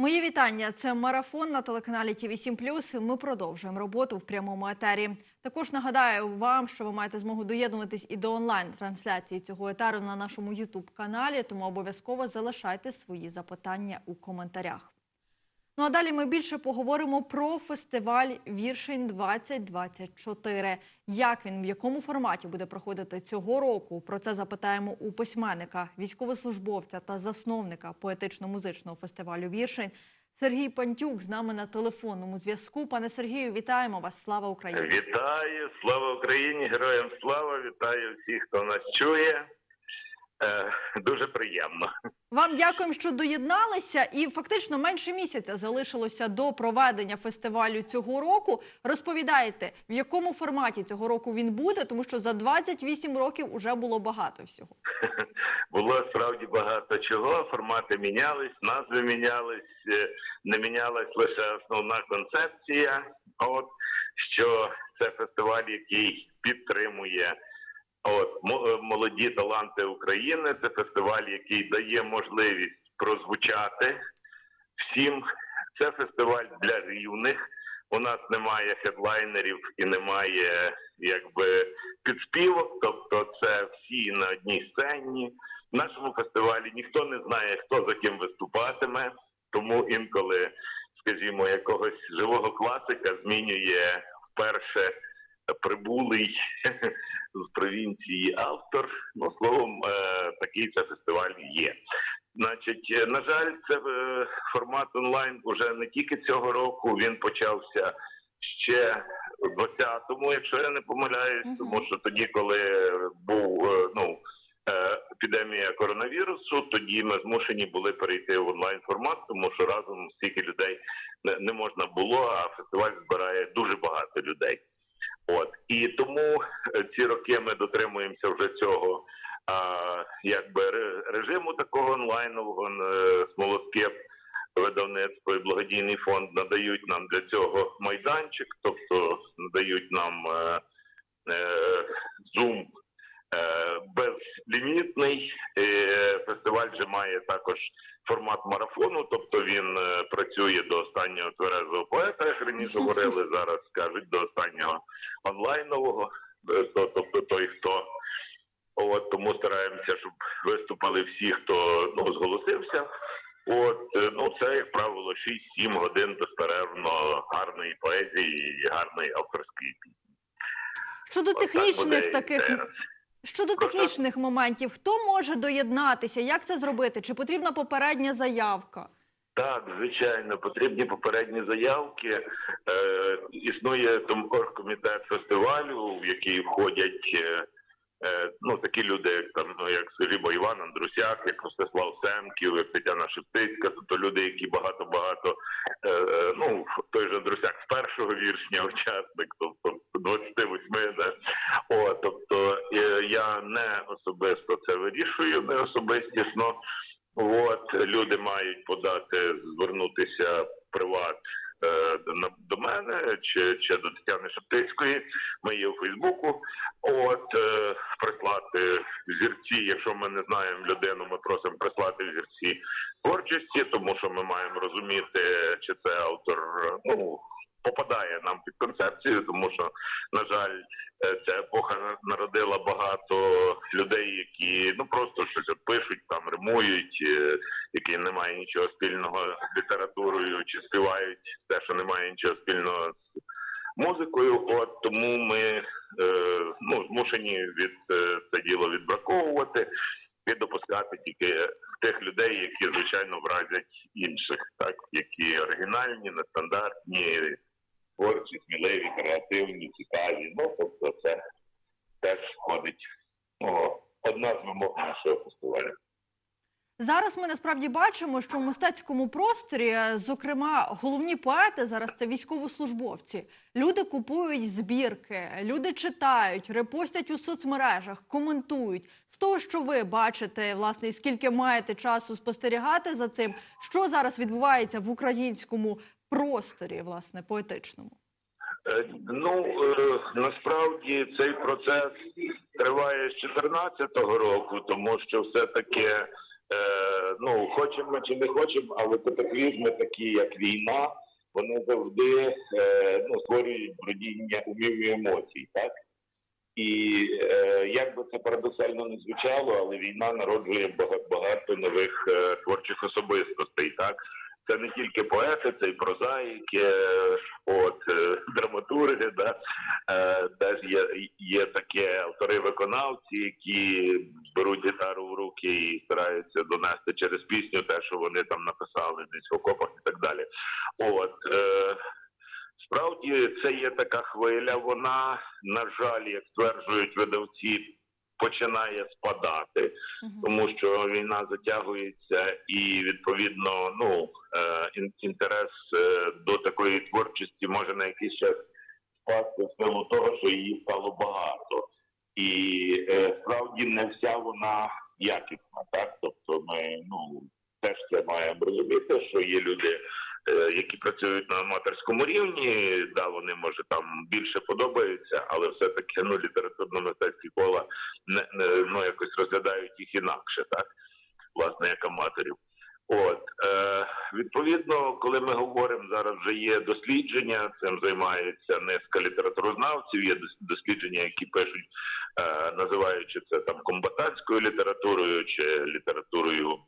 Мої вітання. Це марафон на телеканалі ТІВІ 7 Ми продовжуємо роботу в прямому етері. Також нагадаю вам, що ви маєте змогу доєднуватись і до онлайн-трансляції цього етеру на нашому Ютуб каналі. Тому обов'язково залишайте свої запитання у коментарях. Ну а далі ми більше поговоримо про фестиваль Віршень 2024. Як він в якому форматі буде проходити цього року? Про це запитаємо у письменника, військовослужбовця та засновника поетично-музичного фестивалю Віршень. Сергій Пантюк з нами на телефонному зв'язку. Пане Сергію, вітаємо вас! Слава Україні! Вітаю, слава Україні, героям слава! Вітаю всіх, хто нас чує. Е, дуже приємно. Вам дякуємо, що доєдналися, і фактично менше місяця залишилося до проведення фестивалю цього року. Розповідайте, в якому форматі цього року він буде, тому що за 28 років уже було багато всього. Було справді багато чого. Формати мінялись, назви мінялись, е, не мінялась лише основна концепція. От що це фестиваль, який підтримує. От е, молоді таланти України. Це фестиваль, який дає можливість прозвучати всім. Це фестиваль для рівних. У нас немає хедлайнерів і немає якби підспівок. Тобто, це всі на одній сцені. В нашому фестивалі ніхто не знає, хто за ким виступатиме. Тому інколи, скажімо, якогось живого класика змінює вперше прибулий з провінції автор. Ну словом, е, такий це фестиваль є. Значить, е, на жаль, це е, формат онлайн уже не тільки цього року. Він почався ще у 20-му, якщо я не помиляюсь, тому що тоді, коли був ну. Епідемія коронавірусу, тоді ми змушені були перейти в онлайн формат, тому що разом стільки людей не можна було. А фестиваль збирає дуже багато людей. От. І тому е, ці роки ми дотримуємося вже цього а, якби режиму такого онлайнового е, смолоскип видавництво і благодійний фонд надають нам для цього майданчик, тобто надають нам е, е, е, безлімітний. Е, Фестиваль же має також формат марафону, тобто він е, працює до останнього тверезого поета, як раніше говорили, зараз кажуть до останнього онлайнового, е, тобто той, хто от тому стараємося, щоб виступили всі, хто ну зголосився. От е, ну це як правило 6-7 годин безперервно гарної поезії і гарної авторської пісні. Щодо технічних буде таких. Щодо технічних моментів, хто може доєднатися? Як це зробити? Чи потрібна попередня заявка? Так, звичайно, потрібні попередні заявки. Е, існує там оргкомітет фестивалю, в який входять е, ну такі люди, як там ну, як скажімо, Іван Андрусяк, як Ростислав Семків, як Тетяна Шептицька, тобто люди, які багато багато е, е, ну той же Андрусяк з першого віршня учасник, тобто 28, да. О, тобто е, я не особисто це вирішую, не особистісно. От люди мають подати, звернутися в приват е, до мене чи, чи до Тетяни Шептицької. Ми є у Фейсбуку. От е, прислати зірці. Якщо ми не знаємо людину, ми просимо прислати зірці творчості, тому що ми маємо розуміти, чи це автор е, ну попадає нам під концепцію, тому що на жаль. Е, Ця епоха народила багато людей, які ну просто щось пишуть, там римують, е, які не мають нічого спільного з літературою, чи співають те, що не має нічого спільного з музикою. От тому ми е, ну змушені від е, це діло відбраковувати і допускати тільки тих людей, які звичайно вразять інших, так які оригінальні, нестандартні творчі, сміливі, креативні, цікаві. Ну, тобто це теж входить ну, одна з вимог нашого фестивалю. Зараз ми насправді бачимо, що в мистецькому просторі, е, зокрема, головні поети зараз це військовослужбовці. Люди купують збірки, люди читають, репостять у соцмережах, коментують. З того, що ви бачите, власне, і скільки маєте часу спостерігати за цим, що зараз відбувається в українському просторі, власне, поетичному. Е, Ну е, насправді цей процес триває з 2014 року, тому що все таки е, ну, хочемо чи не хочемо, але катаклізми такі, як війна, вони завжди е, ну, створюють бродіння умів і емоцій, так? І е, як би це парадоксально не звучало, але війна народжує багато, нових е, творчих особистостей, так? Це не тільки поети, це й прозаїки, от е, драматурги, да? е, теж є, є такі автори-виконавці, які беруть гітару в руки і стараються донести через пісню те, що вони там написали десь в окопах і так далі. От е, справді це є така хвиля. Вона, на жаль, як стверджують видавці, починає спадати. Тому що війна затягується, і відповідно, ну е, інтерес е, до такої творчості може на якийсь час спасти в силу того, що її стало багато, і е, справді не вся вона якісна, так? Тобто ми ну теж це маємо розуміти, що є люди. Е, Які працюють на аматорському рівні, да, вони може там більше подобаються, але все-таки ну літературно-мистецькі кола не, не ну якось розглядають їх інакше, так власне, як аматорів. От е, відповідно, коли ми говоримо зараз, вже є дослідження, цим займається низка літературознавців. Є дослідження, які пишуть, е, називаючи це там комбатантською літературою чи літературою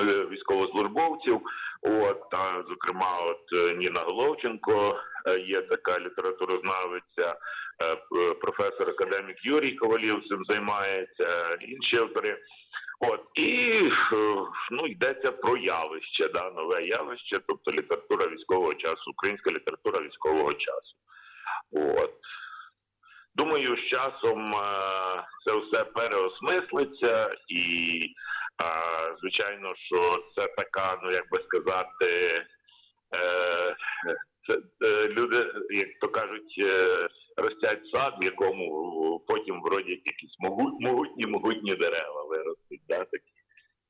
е, військовослужбовців. От та зокрема, от е, Ніна Головченко е, є така літературознавиця, е, професор академік Юрій Ковалів цим займається, інші автори. От і ну йдеться про явище, да, нове явище, тобто література військового часу, українська література військового часу. От. Думаю, з часом це все переосмислиться, і звичайно, що це така, ну як би сказати, е, це, е, люди, як то кажуть, е, ростять сад, в якому потім вродять якісь могут- могутні, могутні дерева виростуть, да, такі,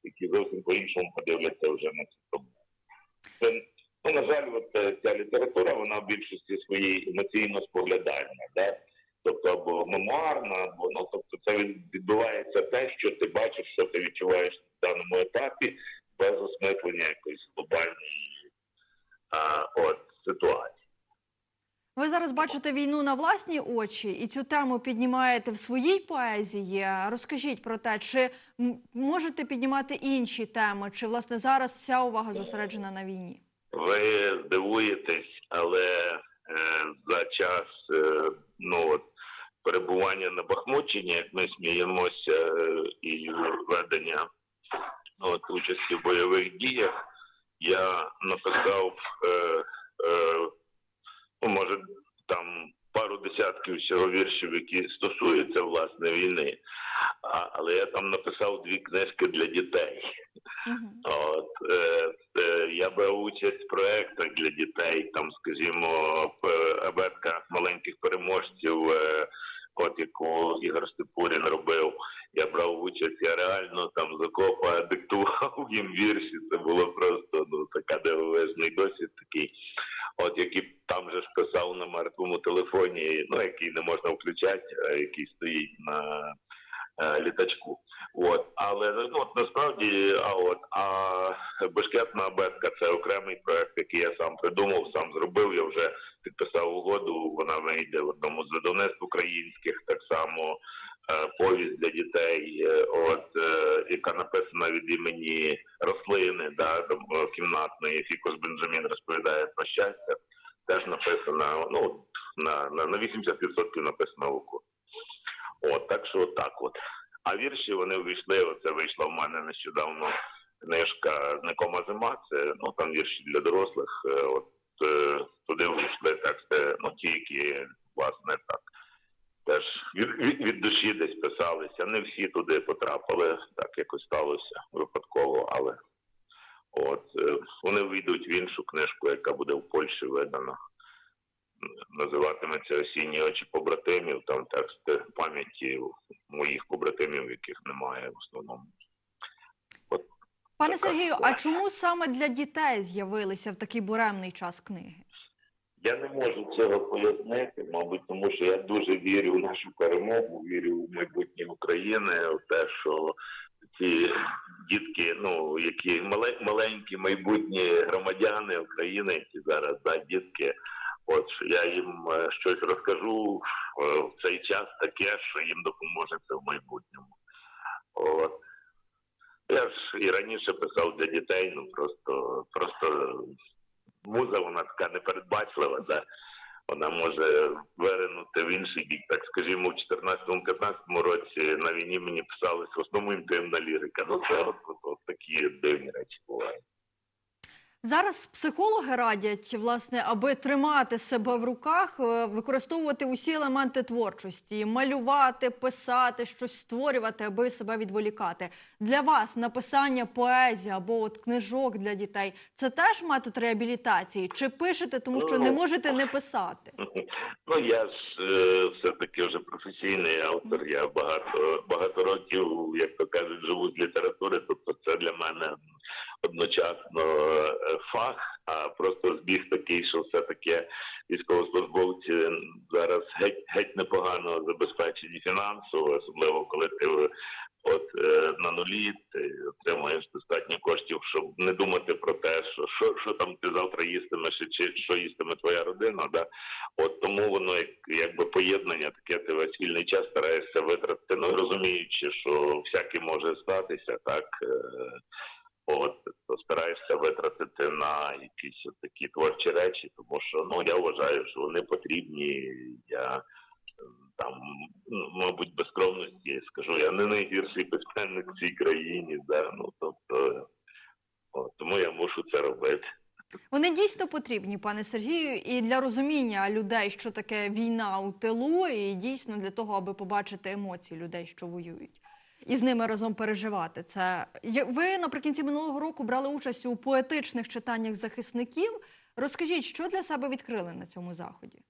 які зовсім по-іншому подивляться вже на цю. Це, ну, на жаль, от ця література, вона в більшості своїй емоційно споглядальна, да? Тобто або мемуарна, або ну, тобто це відбувається те, що ти бачиш, що ти відчуваєш в даному етапі, без осмислення якоїсь глобальної а, от, ситуації. Ви зараз бачите війну на власні очі і цю тему піднімаєте в своїй поезії. Розкажіть про те, чи можете піднімати інші теми, чи власне зараз вся увага зосереджена на війні? Ви здивуєтесь, але е, за час е, ну, от, перебування на Бахмутчині, як ми сміємося, е, і ведення от, участі в бойових діях, я написав, е, е, ну, може, там пару десятків всього віршів, які стосуються власне війни. А, але я там написав дві книжки для дітей. Мгм. От е, е, я брав участь в проектах для дітей, там, скажімо, абетка маленьких переможців, е, от яку Ігор Степурін робив. Я брав участь, я реально там закопа диктував їм вірші. Це було просто ну така дивовижний досвід такий. От який там же ж писав на мертвому телефоні, ну який не можна включати, який стоїть на е, літачку. От, але ну от насправді, а от а бешкетна абетка це окремий проект, який я сам придумав, сам зробив. Я вже підписав угоду. Вона вийде в одному з видавництв українських, так само е, повість для дітей, е, от е, яка написана від імені рослини, да кімнатної. Фікус Бенджамін розповідає про щастя. Теж написана, ну на, на, на 80% написана в оку. От так що так от. А вірші вони вийшли. Оце вийшла в мене нещодавно книжка Знакома зима. Це ну там вірші для дорослих. Е, От е, туди вийшли тексти, ну ті, які власне так теж від, від, душі десь писалися. Не всі туди потрапили, так якось сталося випадково, але от е, вони вийдуть в іншу книжку, яка буде в Польщі видана. Називатиметься Осінні очі побратимів, там тексти пам'яті моїх побратимів, яких немає в основному. Пане Така Сергію, а чому саме для дітей з'явилися в такий буремний час книги? Я не можу цього пояснити, мабуть, тому що я дуже вірю в нашу перемогу, вірю в майбутнє України, в те, що ці дітки, ну які мале, маленькі майбутні громадяни України, які зараз да, дітки. От я їм е, щось розкажу е, в цей час таке, що їм допоможе це в майбутньому. От. Я ж і раніше писав для дітей, ну просто, просто муза вона така непередбачлива, да? вона може виринути в інший бік. Так скажімо, у 14-15 році на війні мені писалось в основному інтимна лірика. Ну це от, от, от такі дивні речі бувають. Зараз психологи радять, власне, аби тримати себе в руках, е, використовувати усі елементи творчості, малювати, писати, щось створювати, аби себе відволікати. Для вас написання поезії або от книжок для дітей це теж метод реабілітації? Чи пишете, тому що не Ну, можете не писати? Ну я ж е, все-таки вже професійний автор. Я багато багато років, як то кажуть, живу з літератури. Тобто, це для мене одночасно е, фах, а просто збіг такий, що все таки військовослужбовці зараз геть геть непогано забезпечені фінансово, особливо коли ти от е, на нулі ти отримуєш достатньо коштів, щоб не думати про те, що що, що там ти завтра їстимеш, чи що їстиме твоя родина. Да? От тому воно як якби поєднання, таке ти весь вільний час стараєшся витратити, ну розуміючи, що всяке може статися, так е, от то стараєшся витратити на якісь такі творчі речі, тому що ну я вважаю, що вони потрібні. Я е, там, ну, мабуть, без скромності скажу, я не найгірший письменник в цій країні, да, ну тобто, от, тому я мушу це робити. Вони дійсно потрібні, пане Сергію, і для розуміння людей, що таке війна у тилу, і дійсно для того, аби побачити емоції людей, що воюють, і з ними разом переживати. Це ви наприкінці минулого року брали участь у поетичних читаннях захисників. Розкажіть, що для себе відкрили на цьому заході?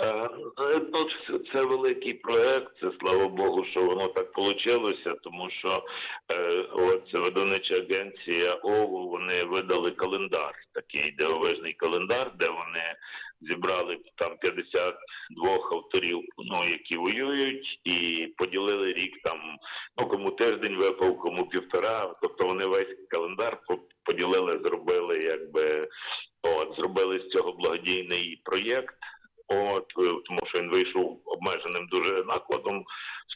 Е, е, Ну, це- це великий проект. Це слава Богу, що воно так вийшло, тому що е, от видавнича агенція ОВУ вони видали календар, такий дивовижний календар, де вони зібрали там 52 авторів, ну які воюють, і поділили рік там. Ну кому тиждень випав, кому півтора. Тобто вони весь календар поділили, зробили, якби от зробили з цього благодійний проєкт. От е, тому, що він вийшов обмеженим дуже накладом,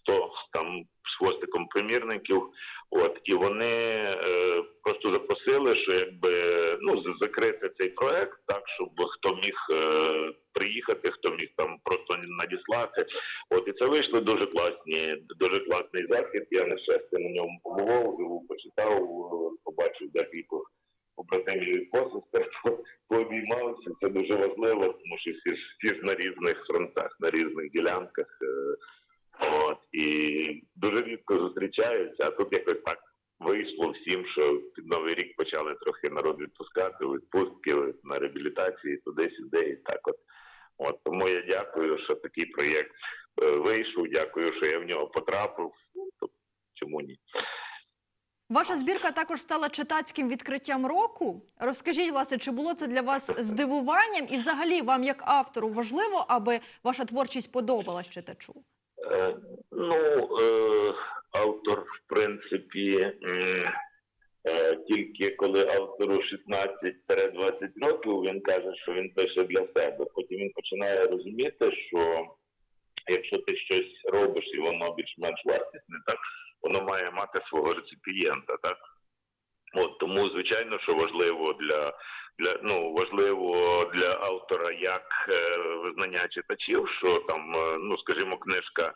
100 там з хвостиком примірників. От і вони е, просто запросили, що якби ну закрити цей проект, так щоб хто міг е, приїхати, хто міг там просто надіслати. От і це вийшло дуже класні, дуже класний захід. Я на щастя на ньому побував, почитав, е, побачив декілька побратимів і посестер, по- пообіймався. Це дуже важливо, тому що всі ж всі ж на різних фронтах, на різних ділянках. е, От і дуже рідко зустрічаються, а тут якось так вийшло всім, що під новий рік почали трохи народ відпускати, відпустки на реабілітації, туди-сюди, і так от. От тому я дякую, що такий проєкт е, вийшов. Дякую, що я в нього потрапив. Ну, чому ні? Ваша збірка також стала читацьким відкриттям року. Розкажіть, власне, чи було це для вас здивуванням, і взагалі вам, як автору, важливо, аби ваша творчість подобалась читачу? Е, Ну, е, автор, в принципі, е, тільки коли автору 16-20 років, він каже, що він пише для себе. Потім він починає розуміти, що якщо ти щось робиш і воно більш-менш вартісне, так воно має мати свого реципієнта, так? От тому, звичайно, що важливо для, для ну важливо для автора як е, визнання читачів, що там, е, ну скажімо, книжка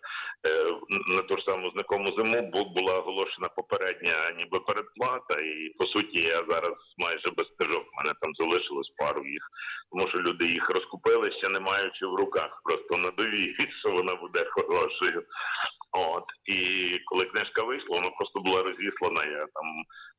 е, на ту ж саму знакому зиму бу- була оголошена попередня, ніби передплата, і по суті я зараз майже без книжок. У мене там залишилось пару їх, тому що люди їх розкупили ще не маючи в руках, просто на довірі, що вона буде хорошою. От і коли книжка вийшла, вона просто була розіслана. Я там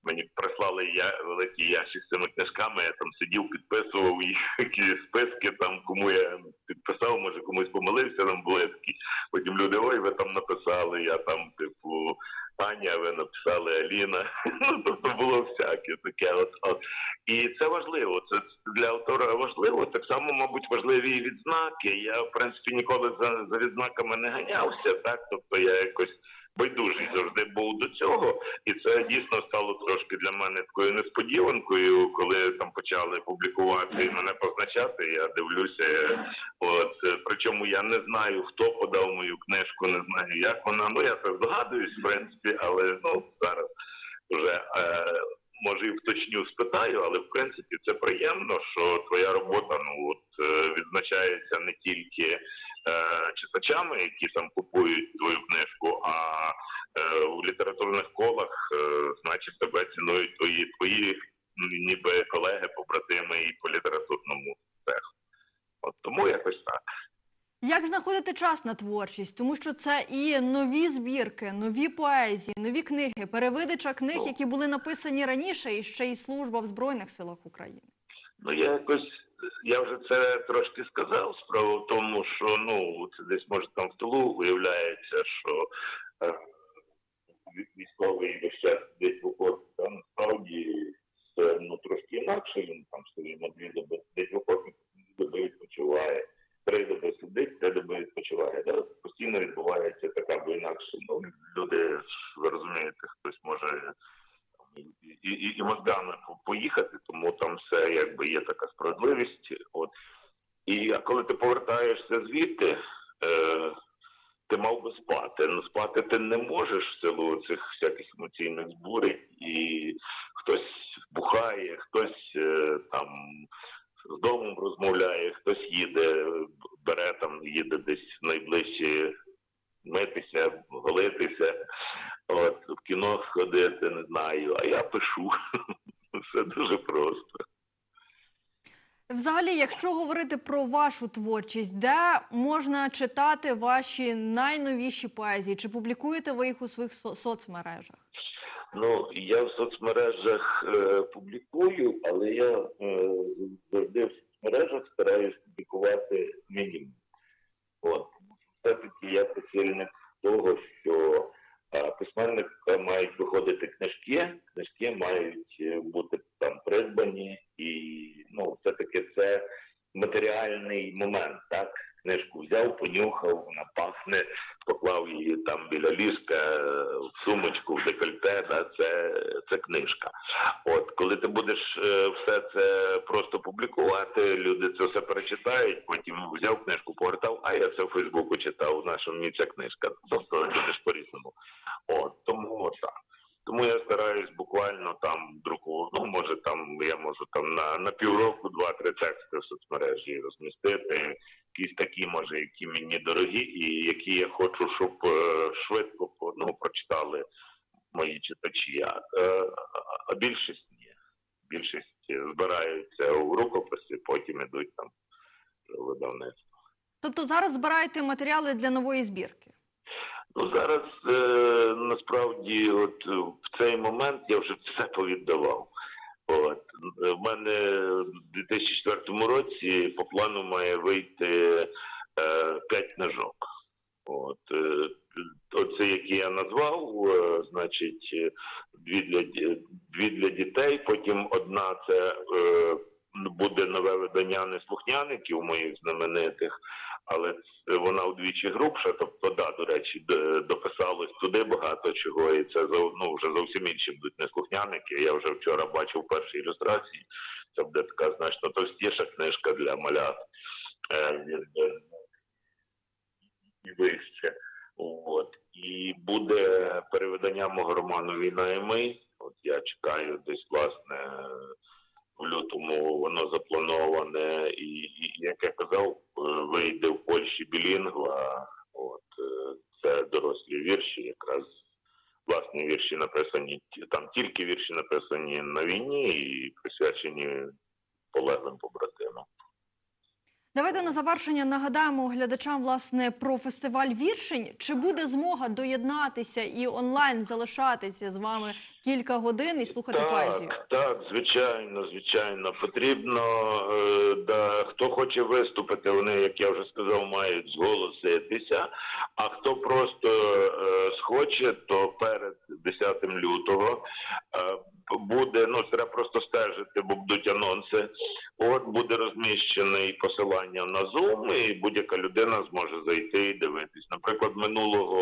мені прислали я великі ящик з цими книжками. Я там сидів, підписував їх якісь списки. Там кому я підписав, може комусь помилився. Там були такі. Потім люди, ой, ви там написали. Я там, типу, Аня, ви написали Аліна. Ну тобто було всяке таке. От, от. І це важливо. Це для автора важливо. Так само, мабуть, важливі і відзнаки. Я в принципі ніколи за, за відзнаками не ганявся. Так, тобто я якось байдужий завжди був до цього, і це дійсно стало трошки для мене такою несподіванкою, коли там почали публікувати і мене позначати. Я дивлюся, от причому я не знаю, хто подав мою книжку, не знаю, як вона. Ну я це здогадуюсь, в принципі, але ну зараз вже. Е, Може, і вточню спитаю, але в принципі це приємно, що твоя робота ну от е, відзначається не тільки читачами, які там купують твою книжку, а е, у літературних колах, е, значить, тебе цінують твої твої ніби колеги, побратими і по літературному цеху. От тому якось так. Як знаходити час на творчість? Тому що це і нові збірки, нові поезії, нові книги, перевидача книг, Ну. які були написані раніше, і ще й служба в Збройних силах України. Ну я якось я вже це трошки сказав. Справа в тому, що ну це десь може там в тилу виявляється, що е, військовий весь час десь виходить там насправді це ну трошки інакше. Він там на дві доби, десь виходить, дві доби відпочиває, три доби сидить, три доби відпочиває. Да? Постійно відбувається така або інакше. Ну люди ви розумієте, хтось може і, і, і мозгами поїхати, тому там все якби є така справедливість. От і коли ти повертаєшся звідти, е, ти мав би спати. Ну спати ти не можеш в силу цих всяких емоційних збурень, і хтось бухає, хтось е, там з домом розмовляє, хтось їде, бере там, їде десь в найближчі митися, голитися, от, в кіно сходити, не знаю, а я пишу. Все дуже просто. Взагалі, якщо говорити про вашу творчість, де можна читати ваші найновіші поезії? Чи публікуєте ви їх у своїх со- соцмережах? Ну, я в соцмережах е, публікую, але я е, завжди в соцмережах стараюсь публікувати мінімум. От. Все-таки я прихильник того, що е, письменника мають виходити книжки, книжки мають е, бути там придбані, і ну, все-таки це матеріальний момент, так? Книжку взяв, понюхав, вона пахне, поклав її там біля ліжка, в сумочку, в декольте, да, це, це книжка. От коли ти будеш е, все це просто публікувати, люди це все перечитають, потім взяв книжку, повертав, а я це в Фейсбуку читав, на що мені ця книжка. Тобто будеш по-різному. От тому так. Тому я стараюсь буквально там друку, ну може там я можу там на, на півроку два-три тексти в соцмережі розмістити, якісь такі, може, які мені дорогі, і які я хочу, щоб е, швидко ну, прочитали мої читачі. А, е, а більшість ні. Більшість збираються у рукописи, потім ідуть там видавництво. Тобто зараз збираєте матеріали для нової збірки? Ну зараз е, насправді, от е, в цей момент я вже все повіддавав. От Е, в мене в 2004 році по плану має вийти е, п'ять книжок. От е, оце, які я назвав, е, значить, е, дві для дві для дітей. Потім одна це е, буде нове видання неслухняників моїх знаменитих але вона вдвічі грубша. Тобто, да, до речі, дописалось туди багато чого, і це ну, вже зовсім інші будуть неслухняники. Я вже вчора бачив перші ілюстрації. Це буде така значно товстіша книжка для малят. Е, е, і вище. От. І буде переведення мого роману Війна і ми. От я чекаю десь, власне, в лютому воно заплановане, і, як я казав, е, вийде в Польщі білінгва. От е, це дорослі вірші, якраз власні вірші написані там тільки вірші написані на війні і присвячені полеглим побратимам. Давайте на завершення нагадаємо глядачам власне про фестиваль віршень. Чи буде змога доєднатися і онлайн залишатися з вами кілька годин і слухати поезію? Так, так, звичайно, звичайно. Потрібно, е, да, хто хоче виступити, вони, як я вже сказав, мають зголоситися. А хто просто е, схоче, то перед 10 лютого е, буде, ну, треба просто стежити, бо будуть анонси. От буде розміщене посилання на Zoom, і будь-яка людина зможе зайти і дивитись. Наприклад, минулого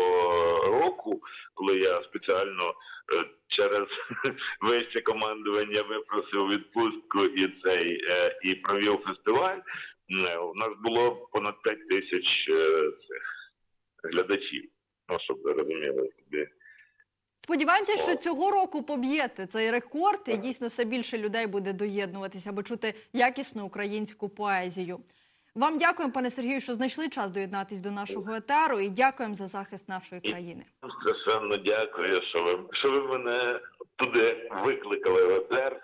року, коли я спеціально е, через вище командування випросив відпустку і цей е, і провів фестиваль, е, у нас було понад 5 тисяч цих глядачів. Ну, щоб ви розуміли. Сподіваємося, що цього року поб'єте цей рекорд, і дійсно все більше людей буде доєднуватися, аби чути якісну українську поезію. Вам дякуємо, пане Сергію, що знайшли час доєднатись до нашого етеру, і дякуємо за захист нашої країни. Страшенно дякую, що ви що ви мене туди викликали в етер.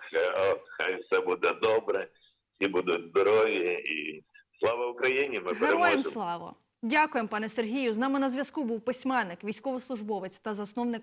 Хай- все буде добре, всі будуть здорові і слава Україні! Ми Героям переможемо! слава! Дякуємо, пане Сергію. З нами на зв'язку був письменник, військовослужбовець та засновник